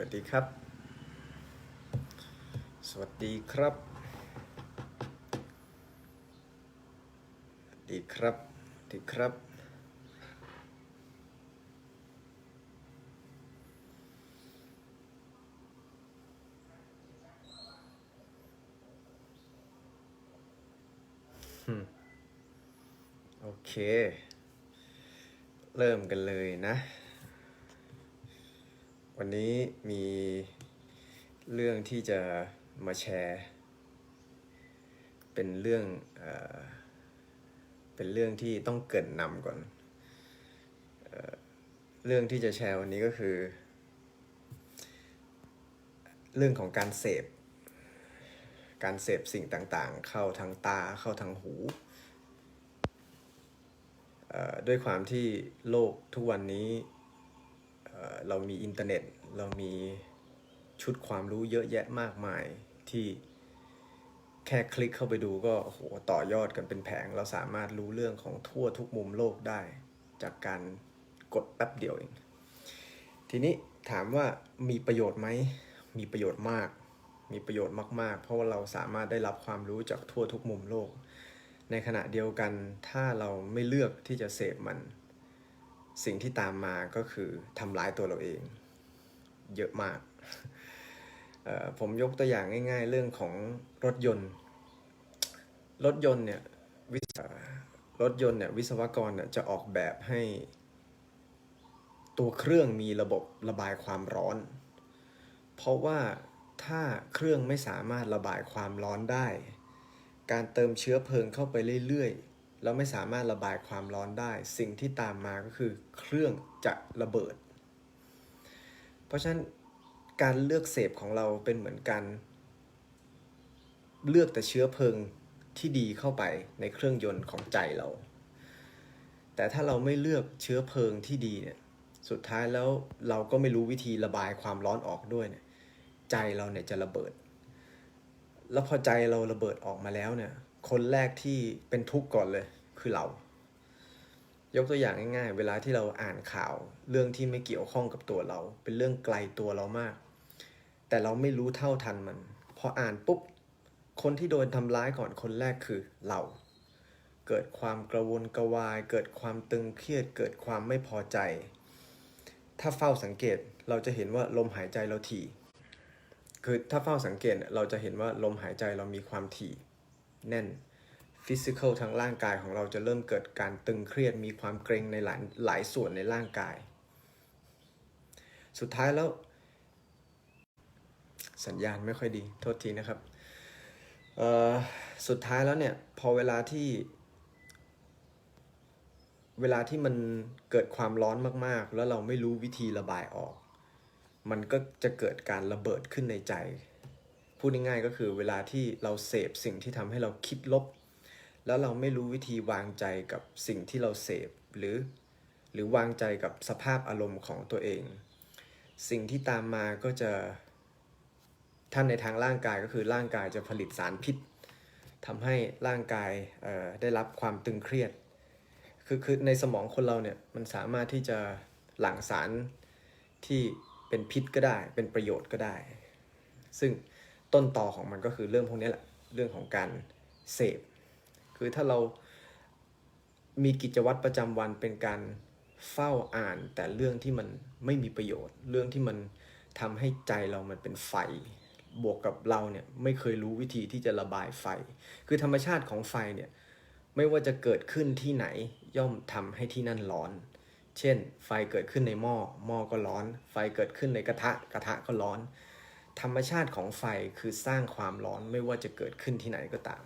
วัสดีครับ สวัสดีครับ สวัสดีครับ สวัสดีครับ โอเค เริ่มกันเลยนะ วันนี้มีเรื่องที่จะมาแชร์ เป็นเรื่องเอเป็นเรื่องที่ต้องเกินนำก่อนเอเรื่องที่จะแชร์วันนี้ก็คือ เรื่องของการเสพ การเสพสิ่งต่างๆ เข้าทางตาเข้าทางหูด้วยความที่โลกทุกวันนี้ เรามีอินเทอร์เน็ต เรามีชุดความรู้เยอะแยะมากมายที่แค่คลิกเข้าไปดูก็โอ้โหต่อยอดกันเป็นแผง เราสามารถรู้เรื่องของทั่วทุกมุมโลกได้ จากการกดแป๊บเดียวเอง ทีนี้ถามว่ามีประโยชน์ไหม มีประโยชน์มาก มีประโยชน์มาก ๆ เพราะว่าเราสามารถได้รับความรู้จากทั่วทุกมุมโลก ในขณะเดียวกันถ้าเราไม่เลือกที่จะเสพมัน สิ่งที่ตามมาก็คือทำร้ายตัวเราเอง เยอะมาก ผมยกตัวอย่างง่าย ๆ เรื่องของรถยนต์ รถยนต์เนี่ยวิศรถยนต์เนี่ยวิศวกรเนี่ยจะออกแบบให้ ตัวเครื่องมีระบบระบายความร้อน เพราะว่าถ้าเครื่องไม่สามารถระบายความร้อนได้ การเติมเชื้อเพลิงเข้าไปเรื่อยๆ แล้วไม่สามารถระบายความร้อนได้ สิ่งที่ตามมาก็คือเครื่องจะระเบิด เพราะฉะนั้นการเลือกเสพของเราเป็นเหมือนการเลือกแต่เชื้อเพลิงที่ดีเข้าไปในเครื่องยนต์ของใจเรา แต่ถ้าเราไม่เลือกเชื้อเพลิงที่ดีเนี่ย สุดท้ายแล้วเราก็ไม่รู้วิธีระบายความร้อนออกด้วยเนี่ย ใจเราเนี่ยจะระเบิด แล้วพอใจเราระเบิดออกมาแล้วเนี่ย คนแรกที่เป็นทุกข์ก่อนเลยคือเรา ยกตัวอย่างง่ายๆ เวลาที่เราอ่านข่าว เรื่องที่ไม่เกี่ยวข้องกับตัวเรา เป็นเรื่องไกลตัวเรามาก แต่เราไม่รู้เท่าทันมัน พออ่านปุ๊บ คนที่โดนทำร้ายก่อนคนแรกคือเรา เกิดความกระวนกระวาย เกิดความตึงเครียด เกิดความไม่พอใจ ถ้าเฝ้าสังเกตเราจะเห็นว่าลมหายใจเราถี่คือถ้าเฝ้าสังเกตเนี่ยเราจะเห็นว่าลมหายใจเรามีความถี่ แน่นฟิสิก a l ทางร่างกายของเราจะเริ่มเกิดการตึงเครียดมีความเกร็งในหลายหลายส่วนในร่างกาย สุดท้ายแล้ว สัญญาณไม่ค่อยดี โทษทีนะครับ สุดท้ายแล้วเนี่ย พอเวลาที่ เวลาที่มันเกิดความร้อนมากๆ แล้วเราไม่รู้วิธีระบายออก มันก็จะเกิดการระเบิดขึ้นในใจ พูดง่ายๆก็คือเวลาที่เราเสพสิ่งที่ทำให้เราคิดลบ แล้วเราไม่รู้วิธีวางใจกับสิ่งที่เราเสพหรือ หรือวางใจกับสภาพอารมณ์ของตัวเอง สิ่งที่ตามมาก็จะท่านในทางร่างกายก็คือร่างกายจะผลิตสารพิษทำให้ร่างกายได้รับความตึงเครียดคือคือในสมองคนเราเนี่ยมันสามารถที่จะหลั่งสารที่เป็นพิษก็ได้ เป็นประโยชน์ก็ได้ ซึ่ง ต้นต่อของมันก็คือเรื่องพวกนี้แหละ เรื่องของการเสพ คือถ้าเรามีกิจวัตรประจำวันเป็นการเฝ้าอ่าน แต่เรื่องที่มันไม่มีประโยชน์ เรื่องที่มันทำให้ใจเรามันเป็นไฟ บวกกับเราเนี่ยไม่เคยรู้วิธีที่จะระบายไฟ คือธรรมชาติของไฟเนี่ยไม่ว่าจะเกิดขึ้นที่ไหนย่อมทำให้ที่นั่นร้อน เช่น ไฟเกิดขึ้นในหม้อหม้อก็ร้อน ไฟเกิดขึ้นในกระทะกระทะก็ร้อน ธรรมชาติของไฟคือสร้างความร้อนไม่ว่าจะเกิดขึ้นที่ไหนก็ตาม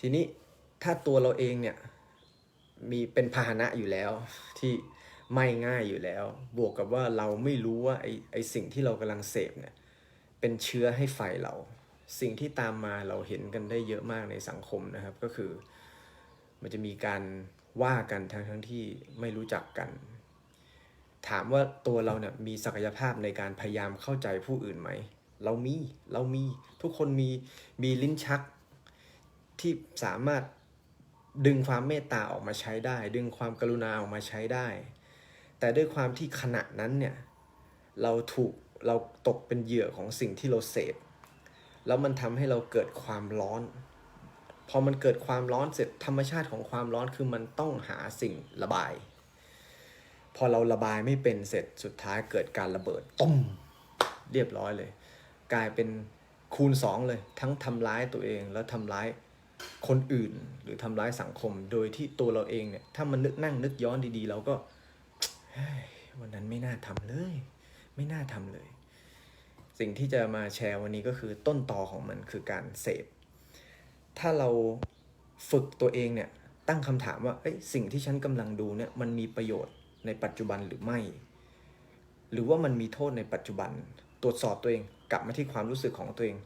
ทีนี้ถ้าตัวเราเองเนี่ยมีเป็นพาหนะอยู่แล้วที่ไม่ง่ายอยู่แล้ว บวกกับว่าเราไม่รู้ว่าไอไอสิ่งที่เรากำลังเสพเนี่ยเป็นเชื้อให้ไฟเรา สิ่งที่ตามมาเราเห็นกันได้เยอะมากในสังคมนะครับก็คือ มันจะมีการว่ากันทั้งทั้งที่ไม่รู้จักกัน ถามว่าตัวเราเนี่ยมีศักยภาพในการพยายามเข้าใจผู้อื่นไหม เรามี เรามี ทุกคนมี มีลิ้นชัก ที่สามารถดึงความเมตตาออกมาใช้ได้ ดึงความกรุณาออกมาใช้ได้ แต่ด้วยความที่ขณะนั้นเนี่ย เราถูก เราตกเป็นเหยื่อของสิ่งที่เราเสพ แล้วมันทำให้เราเกิดความร้อน พอมันเกิดความร้อนเสร็จธรรมชาติของความร้อนคือมันต้องหาสิ่งระบาย พอเราระบายไม่เป็นเสร็จสุดท้ายเกิดการระเบิดตุ้มเรียบร้อยเลย กลายเป็นคูณสองเลย ทั้งทำร้ายตัวเองแล้วทำร้ายคนอื่น หรือทำร้ายสังคม โดยที่ตัวเราเองเนี่ยถ้ามันนึกนั่งนึกย้อนดีๆ เราก็วันนั้นไม่น่าทำเลย ไม่น่าทำเลย สิ่งที่จะมาแชร์วันนี้ก็คือต้นตอของมันคือการเสพถ้าเราฝึกตัวเองเนี่ยตั้งคำถามว่าสิ่งที่ฉันกำลังดูเนี่ยมันมีประโยชน์ ในปัจจุบันหรือไม่ หรือว่ามันมีโทษในปัจจุบัน ตรวจสอบตัวเองกลับมาที่ความรู้สึกของตัวเอง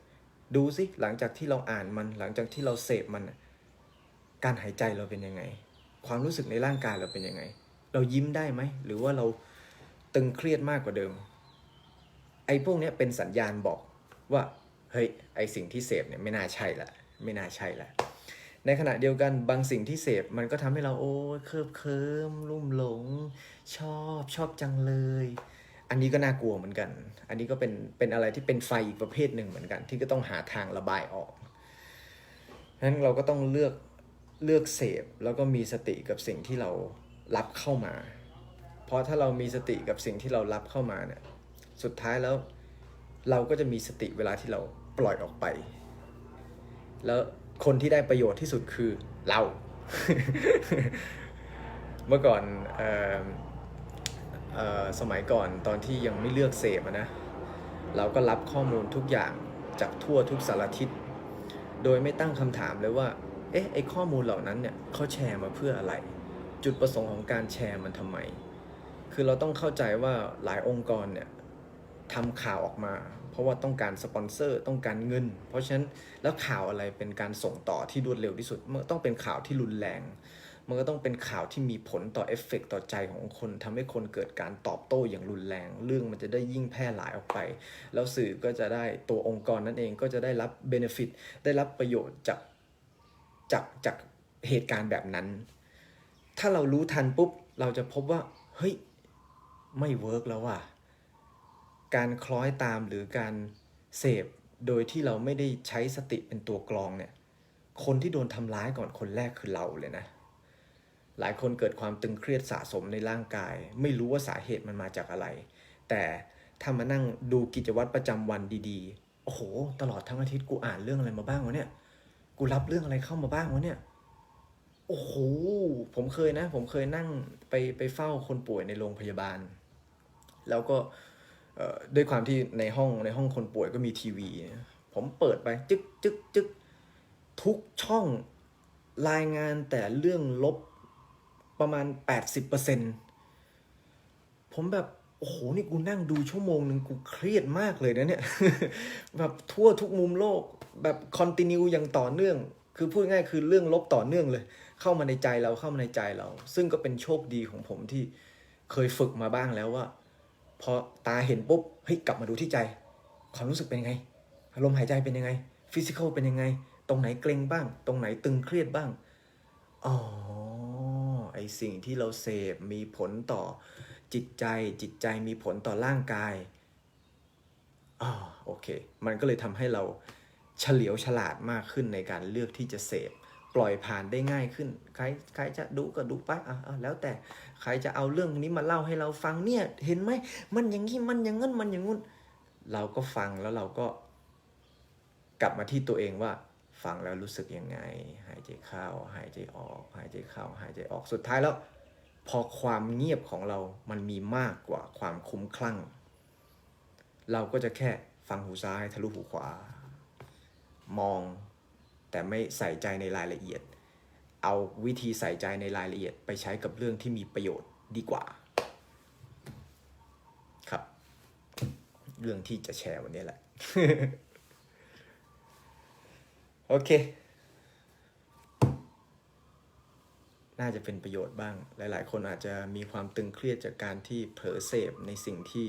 ดูสิหลังจากที่เราอ่านมันหลังจากที่เราเสพมัน การหายใจเราเป็นยังไง ความรู้สึกในร่างกายเราเป็นยังไง เรายิ้มได้ไหมหรือว่าเราตึงเครียดมากกว่าเดิม ไอ้พวกนี้เป็นสัญญาณบอกว่าเฮ้ยไอสิ่งที่เสพเนี่ยไม่น่าใช่ละไม่น่าใช่ละ ในขณะเดียวกันบางสิ่งที่เสพมันก็ทำให้เราโอ้ยเคิบเคิมลุ่มหลง ชอบชอบจังเลย อันนี้ก็น่ากลัวเหมือนกัน อันนี้ก็เป็นเป็นอะไรที่เป็นไฟอีกประเภทหนึ่งเหมือนกัน ที่ก็ต้องหาทางระบายออกฉะนั้นเราก็ต้องเลือกเลือกเสพแล้วก็มีสติกับสิ่งที่เรารับเข้ามา เพราะถ้าเรามีสติกับสิ่งที่เรารับเข้ามาเนี่ยสุดท้ายแล้วเราก็จะมีสติเวลาที่เราปล่อยออกไป แล้ว คนที่ได้ประโยชน์ที่สุดคือเรา เมื่อก่อนเออเออสมัยก่อนตอนที่ยังไม่เลือกเสพนะ เราก็รับข้อมูลทุกอย่างจากทั่วทุกสารทิศ โดยไม่ตั้งคำถามเลยว่า เอ๊ะ ไอข้อมูลเหล่านั้นเนี่ยเขาแชร์มาเพื่ออะไร จุดประสงค์ของการแชร์มันทำไม คือเราต้องเข้าใจว่าหลายองค์กรเนี่ยทำข่าวออกมา เพราะว่าต้องการสปอนเซอร์ต้องการเงิน เพราะฉะนั้นแล้วข่าวอะไรเป็นการส่งต่อที่รวดเร็วที่สุดมันต้องเป็นข่าวที่รุนแรง มันก็ต้องเป็นข่าวที่มีผลต่อเอฟเฟกต่อใจของคนทำให้คนเกิดการตอบโต้อย่างรุนแรง เรื่องมันจะได้ยิ่งแพร่หลายออกไป แล้วสื่อก็จะได้ตัวองค์กรนั่นเองก็จะได้รับเบนฟิตได้รับประโยชน์จากจากจากเหตุการณ์แบบนั้น ถ้าเรารู้ทันปุ๊บเราจะพบว่าเฮ้ยไม่เวิร์กแล้วว่ะ การคล้อยตามหรือการเสพโดยที่เราไม่ได้ใช้สติเป็นตัวกรองเนี่ย คนที่โดนทำร้ายก่อนคนแรกคือเราเลยนะ หลายคนเกิดความตึงเครียดสะสมในร่างกาย ไม่รู้ว่าสาเหตุมันมาจากอะไร แต่ถ้ามานั่งดูกิจวัตรประจำวันดีๆ โอ้โห ตลอดทั้งอาทิตย์กูอ่านเรื่องอะไรมาบ้างวะเนี่ย กูรับเรื่องอะไรเข้ามาบ้างวะเนี่ย โอ้โห ผมเคยนะ ผมเคยนั่งไปไปเฝ้าคนป่วยในโรงพยาบาล แล้วก็ ด้วยความที่ในห้องในห้องคนป่วยก็มีทีวี ผมเปิดไปจึ๊กจึ๊กจึ๊กทุกช่องรายงานแต่เรื่องลบประมาณ 80%ผมแบบ โอ้โห นี่กูนั่งดูชั่วโมงหนึ่งกูเครียดมากเลยนะเนี่ย แบบทั่วทุกมุมโลกแบบคอนติเนียอย่างต่อเนื่อง คือพูดง่ายคือเรื่องลบต่อเนื่องเลย เข้ามาในใจเราเข้ามาในใจเรา ซึ่งก็เป็นโชคดีของผมที่เคยฝึกมาบ้างแล้วว่า พอตาเห็นปุ๊บเฮ้ยกลับมาดูที่ใจความรู้สึกเป็นยังไงอารมณ์หายใจเป็นยังไง ฟิสิกอลเป็นยังไง ตรงไหนเกร็งบ้าง ตรงไหนตึงเครียดบ้าง อ๋อ ไอสิ่งที่เราเสพมีผลต่อจิตใจ จิตใจมีผลต่อร่างกาย อ๋อ โอเค มันก็เลยทำให้เราเฉลียวฉลาดมากขึ้นในการเลือกที่จะเสพ ปล่อยผ่านได้ง่ายขึ้น ใครใครจะดูก็ดูไปอะแล้วแต่ใครจะเอาเรื่องนี้มาเล่าให้เราฟังเนี่ย เห็นไหมมันอย่างนี้มันอย่างนั้นมันอย่างงู้น เราก็ฟังแล้วเราก็ กลับมาที่ตัวเองว่า ฟังแล้วรู้สึกยังไง หายใจเข้าหายใจออก หายใจเข้าหายใจออกสุดท้ายแล้ว พอความเงียบของเรามันมีมากกว่าความคุ้มคลั่ง เราก็จะแค่ฟังหูซ้ายทะลุหูขวามอง แต่ไม่ใส่ใจในรายละเอียด เอาวิธีใส่ใจในรายละเอียด ไปใช้กับเรื่องที่มีประโยชน์ดีกว่า ครับ เรื่องที่จะแชร์วันนี้แหละ โอเค น่าจะเป็นประโยชน์บ้าง หลาย ๆ คนอาจจะมีความตึงเครียดจากการที่เผลอเสพในสิ่งที่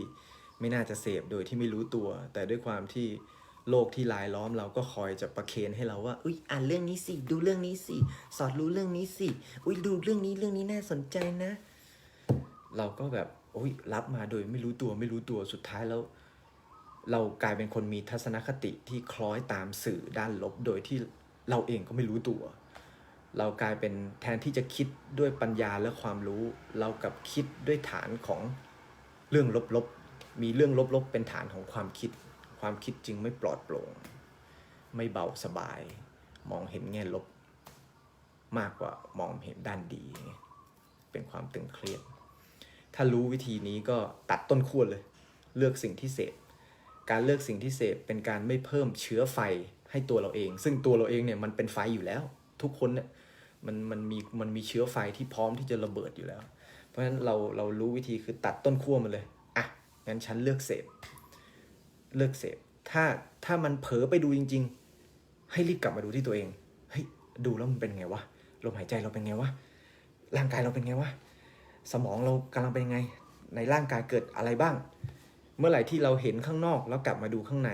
ไม่น่าจะเสพโดยที่ไม่รู้ตัว แต่ด้วยความที่ โลกที่ลายล้อมเราก็คอยจะประเคนให้เราว่า อุ้ยอ่านเรื่องนี้สิ ดูเรื่องนี้สิ สอดรู้เรื่องนี้สิ อุ้ยดูเรื่องนี้เรื่องนี้น่าสนใจนะ เราก็แบบอุ้ยรับมาโดยไม่รู้ตัวไม่รู้ตัวสุดท้ายแล้ว เรากลายเป็นคนมีทัศนคติที่คล้อยตามสื่อด้านลบโดยที่เราเองก็ไม่รู้ตัว เรากลายเป็นแทนที่จะคิดด้วยปัญญาและความรู้ เรากับคิดด้วยฐานของเรื่องลบๆ มีเรื่องลบๆ เป็นฐานของความคิด ความคิดจึงไม่ปลอดโปร่ง ไม่เบาสบาย มองเห็นแง่ลบ มากกว่ามองเห็นด้านดี เป็นความตึงเครียด ถ้ารู้วิธีนี้ก็ตัดต้นขั้วเลย เลือกสิ่งที่เสพ การเลือกสิ่งที่เสพเป็นการไม่เพิ่มเชื้อไฟให้ตัวเราเอง ซึ่งตัวเราเองเนี่ยมันเป็นไฟอยู่แล้ว ทุกคนเนี่ยมันมันมีมันมีเชื้อไฟที่พร้อมที่จะระเบิดอยู่แล้ว เพราะฉะนั้นเราเรารู้วิธีคือตัดต้นขั้วมันเลย อะงั้นฉันเลือกเสพ เลือกเสพ ถ้าถ้ามันเผลอไปดูจริง ๆ ให้รีบกลับมาดูที่ตัวเอง เฮ้ยดูแล้วมันเป็นไงวะ ลมหายใจเราเป็นไงวะ ร่างกายเราเป็นไงวะ สมองเรากำลังเป็นยังไง ในร่างกายเกิดอะไรบ้าง เมื่อไหร่ที่เราเห็นข้างนอกแล้วกลับมาดูข้างใน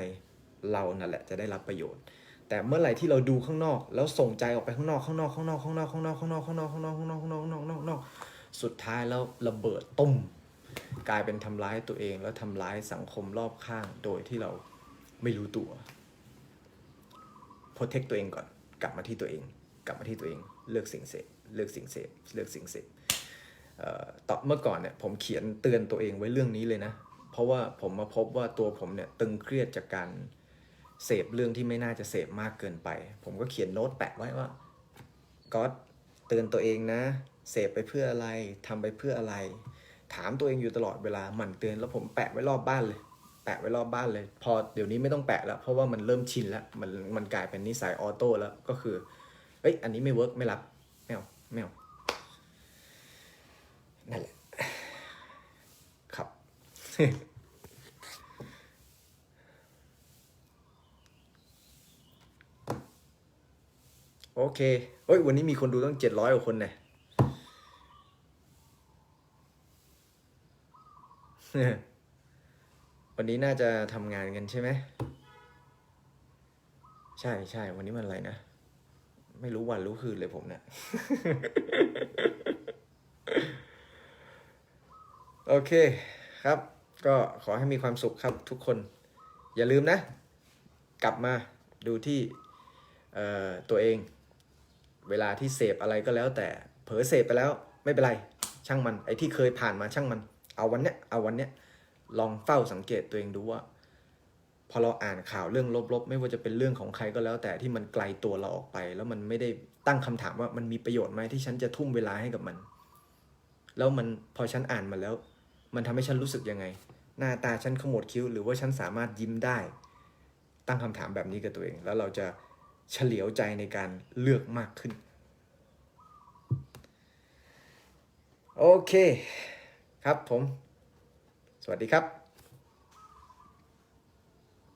เรานั่นแหละจะได้รับประโยชน์ แต่เมื่อไหร่ที่เราดูข้างนอก แล้วส่งใจออกไปข้างนอก ข้างนอก ข้างนอก ข้างนอก ข้างนอก ข้างนอก ข้างนอก ข้างนอก ข้างนอก ข้างนอก ข้างนอก ข้างนอก สุดท้ายแล้วระเบิดตุ้ม กลายเป็นทำร้ายตัวเองแล้วทำร้ายสังคมรอบข้างโดยที่เราไม่รู้ตัวโปรเทคตัวเองก่อน กลับมาที่ตัวเอง กลับมาที่ตัวเอง เลือกสิ่งเสพเลือกสิ่งเสพเลือกสิ่งเสพเอ่อตอนเมื่อก่อนเนี่ยผมเขียนเตือนตัวเองไว้เรื่องนี้เลยนะ เพราะว่าผมมาพบว่าตัวผมเนี่ยตึงเครียดจากการเสพเรื่องที่ไม่น่าจะเสพมากเกินไป ผมก็เขียนโน้ตแปะไว้ว่าก็เตือนตัวเองนะ เสพไปเพื่ออะไรทำไปเพื่ออะไร ถามตัวเองอยู่ตลอดเวลาหมั่นเตือนแล้วผมแปะไว้รอบบ้านเลย แปะไว้รอบบ้านเลย พอเดี๋ยวนี้ไม่ต้องแปะแล้ว เพราะว่ามันเริ่มชินแล้วมันมันกลายเป็นนิสัยออโต้แล้วก็คือเอ้ยอันนี้ไม่เวิร์กไม่รับไม่เอาไม่เอานั่นแหละครับ โอเคเฮ้ยวันนี้มีคนดูตั้งเจ็ดร้อยกว่าคนเนี่ย วันนี้น่าจะทำงานกันใช่ไหม ใช่ใช่ วันนี้มันอะไรนะ ไม่รู้วันรู้คืนเลยผมเนี่ย โอเคครับ ก็ขอให้มีความสุขครับทุกคน อย่าลืมนะ กลับมาดูที่ตัวเอง เวลาที่เสพอะไรก็แล้วแต่ เผลอเสพไปแล้วไม่เป็นไร ช่างมัน ไอ้ที่เคยผ่านมาช่างมัน เอาวันเนี้ยเอาวันเนี้ยลองเฝ้าสังเกตตัวเองดูว่า พอเราอ่านข่าวเรื่องลบๆ ไม่ว่าจะเป็นเรื่องของใครก็แล้ว แต่ที่มันไกลตัวเราออกไป แล้วมันไม่ได้ตั้งคำถามว่ามันมีประโยชน์ไหมที่ฉันจะทุ่มเวลาให้กับมัน แล้วมันพอฉันอ่านมาแล้ว มันทำให้ฉันรู้สึกยังไง หน้าตาฉันขมวดคิ้ว หรือว่าฉันสามารถยิ้มได้ ตั้งคำถามแบบนี้กับตัวเอง แล้วเราจะเฉลียวใจในการเลือกมากขึ้น โอเค ครับผม สวัสดีครับ